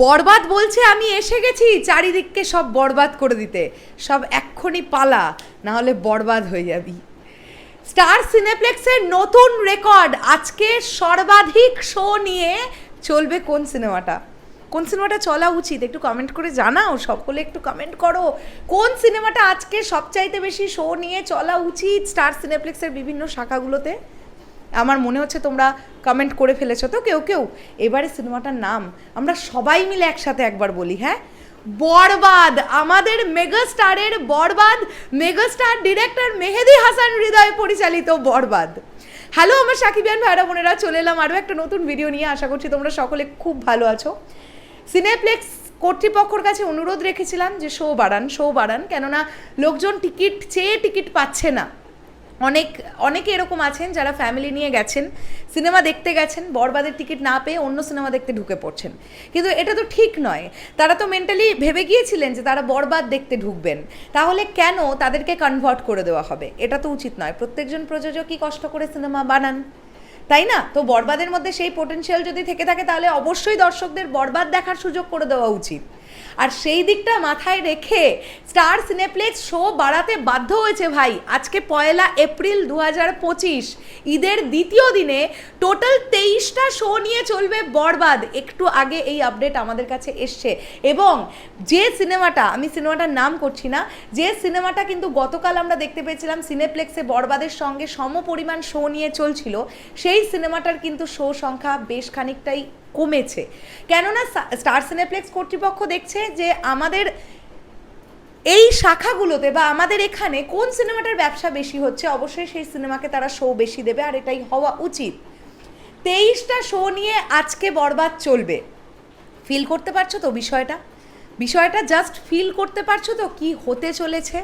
বরবাদ বলছে, আমি এসে গেছি চারিদিককে সব বরবাদ করে দিতে। সব এক্ষুনি পালা না হলে বরবাদ হয়ে যাবি। স্টার সিনেপ্লেক্সের নতুন রেকর্ড, আজকে সর্বাধিক শো নিয়ে চলবে কোন সিনেমাটা? কোন সিনেমাটা চলা উচিত? একটু কমেন্ট করে জানাও, সকলে একটু কমেন্ট করো। কোন সিনেমাটা আজকে সবচাইতে বেশি শো নিয়ে চলা উচিত স্টার সিনেপ্লেক্সের বিভিন্ন শাখাগুলোতে? আমার মনে হচ্ছে তোমরা কমেন্ট করে ফেলেছো তো কেউ কেউ? এবারে সিনেমাটার নাম আমরা সবাই মিলে একসাথে একবার বলি হ্যাঁ? বরবাদ, আমাদের মেগাস্টারের বরবাদ, মেগাস্টার ডিরেক্টর মেহেদি হাসান হৃদয় পরিচালিত বরবাদ। হ্যালো আমার সাকিবিয়ান ভাইরা বোনেরা, চলে এলাম আরও একটা নতুন ভিডিও নিয়ে। আশা করছি তোমরা সকলে খুব ভালো আছো। সিনেপ্লেক্স কর্তৃপক্ষর কাছে অনুরোধ রেখেছিলাম যে শো বাড়ান শো বাড়ান। কেননা লোকজন টিকিট চেয়ে টিকিট পাচ্ছে না। অনেক, অনেকে এরকম আছেন যারা ফ্যামিলি নিয়ে গেছেন সিনেমা দেখতে গেছেন, বরবাদের টিকিট না পেয়ে অন্য সিনেমা দেখতে ঢুকে পড়ছেন। কিন্তু এটা তো ঠিক নয়। তারা তো মেন্টালি ভেবে গিয়েছিলেন যে তারা বরবাদ দেখতে ঢুকবেন। তাহলে কেন তাদেরকে কনভার্ট করে দেওয়া হবে? এটা তো উচিত নয়। প্রত্যেকজন প্রযোজকই কষ্ট করে সিনেমা বানান? তাই না? তো বরবাদের মধ্যে সেই পোটেনশিয়াল যদি থেকে থাকে, তাহলে অবশ্যই দর্শকদের বরবাদ দেখার সুযোগ করে দেওয়া উচিত। আর সেই দিকটা মাথায় রেখে স্টার সিনেপ্লেক্স শো বাড়াতে বাধ্য হয়েছে ভাই। আজকে পয়লা এপ্রিল দু পঁচিশ, ঈদের দ্বিতীয় দিনে টোটাল তেইশটা শো নিয়ে চলবে বরবাদ। একটু আগে এই আপডেট আমাদের কাছে এসছে। এবং যে সিনেমাটা, আমি সিনেমাটার নাম করছি না, যে সিনেমাটা কিন্তু গতকাল আমরা দেখতে পেয়েছিলাম সিনেপ্লেক্সে বরবাদের সঙ্গে সম পরিমাণ শো নিয়ে চলছিল, সেই সিনেমাটার কিন্তু শো সংখ্যা বেশ খানিকটাই কমেছে। কেননা স্টার সিনেপ্লেক্স কর্তৃপক্ষ দেখছে যে আমাদের এই শাখাগুলোতে বা আমাদের এখানে কোন সিনেমাটার ব্যবসা বেশি হচ্ছে, অবশ্যই সেই সিনেমাকে তারা শো বেশি দেবে আর এটাই হওয়া উচিত। তেইশটা শো নিয়ে আজকে বরবাদ চলবে। ফিল করতে পারছ তো বিষয়টা? বিষয়টা জাস্ট ফিল করতে পারছ তো কি হতে চলেছে?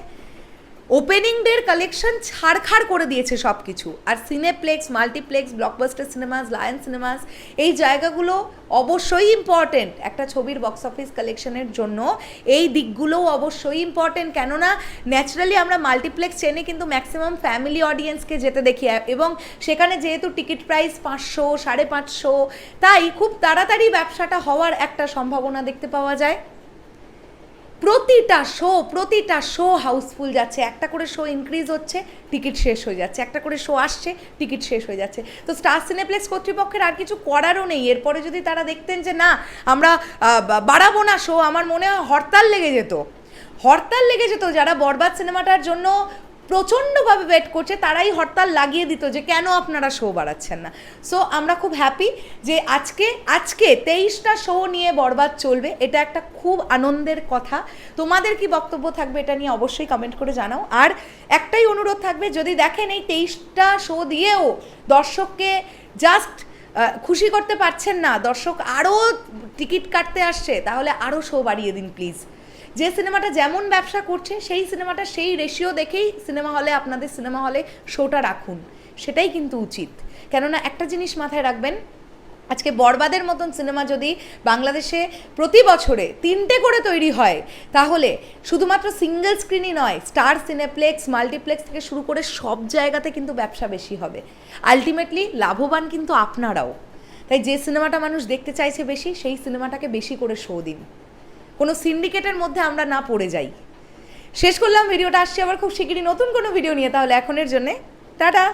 ওপেনিং ডের কালেকশন ছাড়খাড় করে দিয়েছে সব কিছু আর Cineplex multiplex Blockbuster Cinemas Lion Cinemas এই জায়গাগুলো অবশ্যই ইম্পর্টেন্ট একটা ছবির বক্স অফিস কালেকশনের জন্য এই দিকগুলোও অবশ্যই ইম্পর্টেন্ট কেননা ন্যাচারালি আমরা মাল্টিপ্লেক্স চেনে কিন্তু ম্যাক্সিমাম ফ্যামিলি অডিয়েন্সকে যেতে দেখি। এবং সেখানে যেহেতু টিকিট প্রাইস পাঁচশো, সাড়ে পাঁচশো, তাই খুব তাড়াতাড়ি ব্যবসাটা হওয়ার একটা সম্ভাবনা দেখতে পাওয়া যায়। প্রতিটা শো প্রতিটা শো হাউসফুল যাচ্ছে। একটা করে শো ইনক্রিজ হচ্ছে টিকিট শেষ হয়ে যাচ্ছে। একটা করে শো আসছে টিকিট শেষ হয়ে যাচ্ছে। তো স্টার সিনেপ্লেক্স কর্তৃপক্ষের আর কিছু করারও নেই। এরপরে যদি তারা দেখতেন যে, না, আমরা বাড়াবো না শো আমার মনে হয় হরতাল লেগে যেত। হরতাল লেগে যেত যারা বরবাদ সিনেমাটার জন্য প্রচণ্ডভাবে ওয়েট করছে, তারাই হরতাল লাগিয়ে দিত যে কেন আপনারা শো বাড়াচ্ছেন না। সো আমরা খুব হ্যাপি যে আজকে আজকে তেইশটা শো নিয়ে বরবাদ চলবে, এটা একটা খুব আনন্দের কথা। তোমাদের কি বক্তব্য থাকবে এটা নিয়ে অবশ্যই কমেন্ট করে জানাও। আর একটাই অনুরোধ থাকবে, যদি দেখেন এই তেইশটা শো দিয়েও দর্শককে জাস্ট খুশি করতে পারছেন না, দর্শক আরও টিকিট কাটতে আসছে, তাহলে আরও শো বাড়িয়ে দিন প্লিজ যে সিনেমাটা যেমন ব্যবসা করছে, সেই সিনেমাটা সেই রেশিও দেখেই সিনেমা হলে আপনাদের সিনেমা হলে শোটা রাখুন। সেটাই কিন্তু উচিত। কেননা একটা জিনিস মাথায় রাখবেন, আজকে বরবাদের মতন সিনেমা যদি বাংলাদেশে প্রতি বছরে তিনটে করে তৈরি হয়, তাহলে শুধুমাত্র সিঙ্গেল স্ক্রিনই নয় স্টার সিনেপ্লেক্স মাল্টিপ্লেক্স থেকে শুরু করে সব জায়গাতে কিন্তু ব্যবসা বেশি হবে। আলটিমেটলি লাভবান কিন্তু আপনারাও। তাই যে সিনেমাটা মানুষ দেখতে চাইছে বেশি, সেই সিনেমাটাকে বেশি করে শো দিন। কোনো সিন্ডিকেটের মধ্যে আমরা না পড়ে যাই। শেষ করলাম, ভিডিওটা আসছি আবার খুব শিগগিরই নতুন কোনো ভিডিও নিয়ে, তাহলে এখনের জন্যে, টাটা!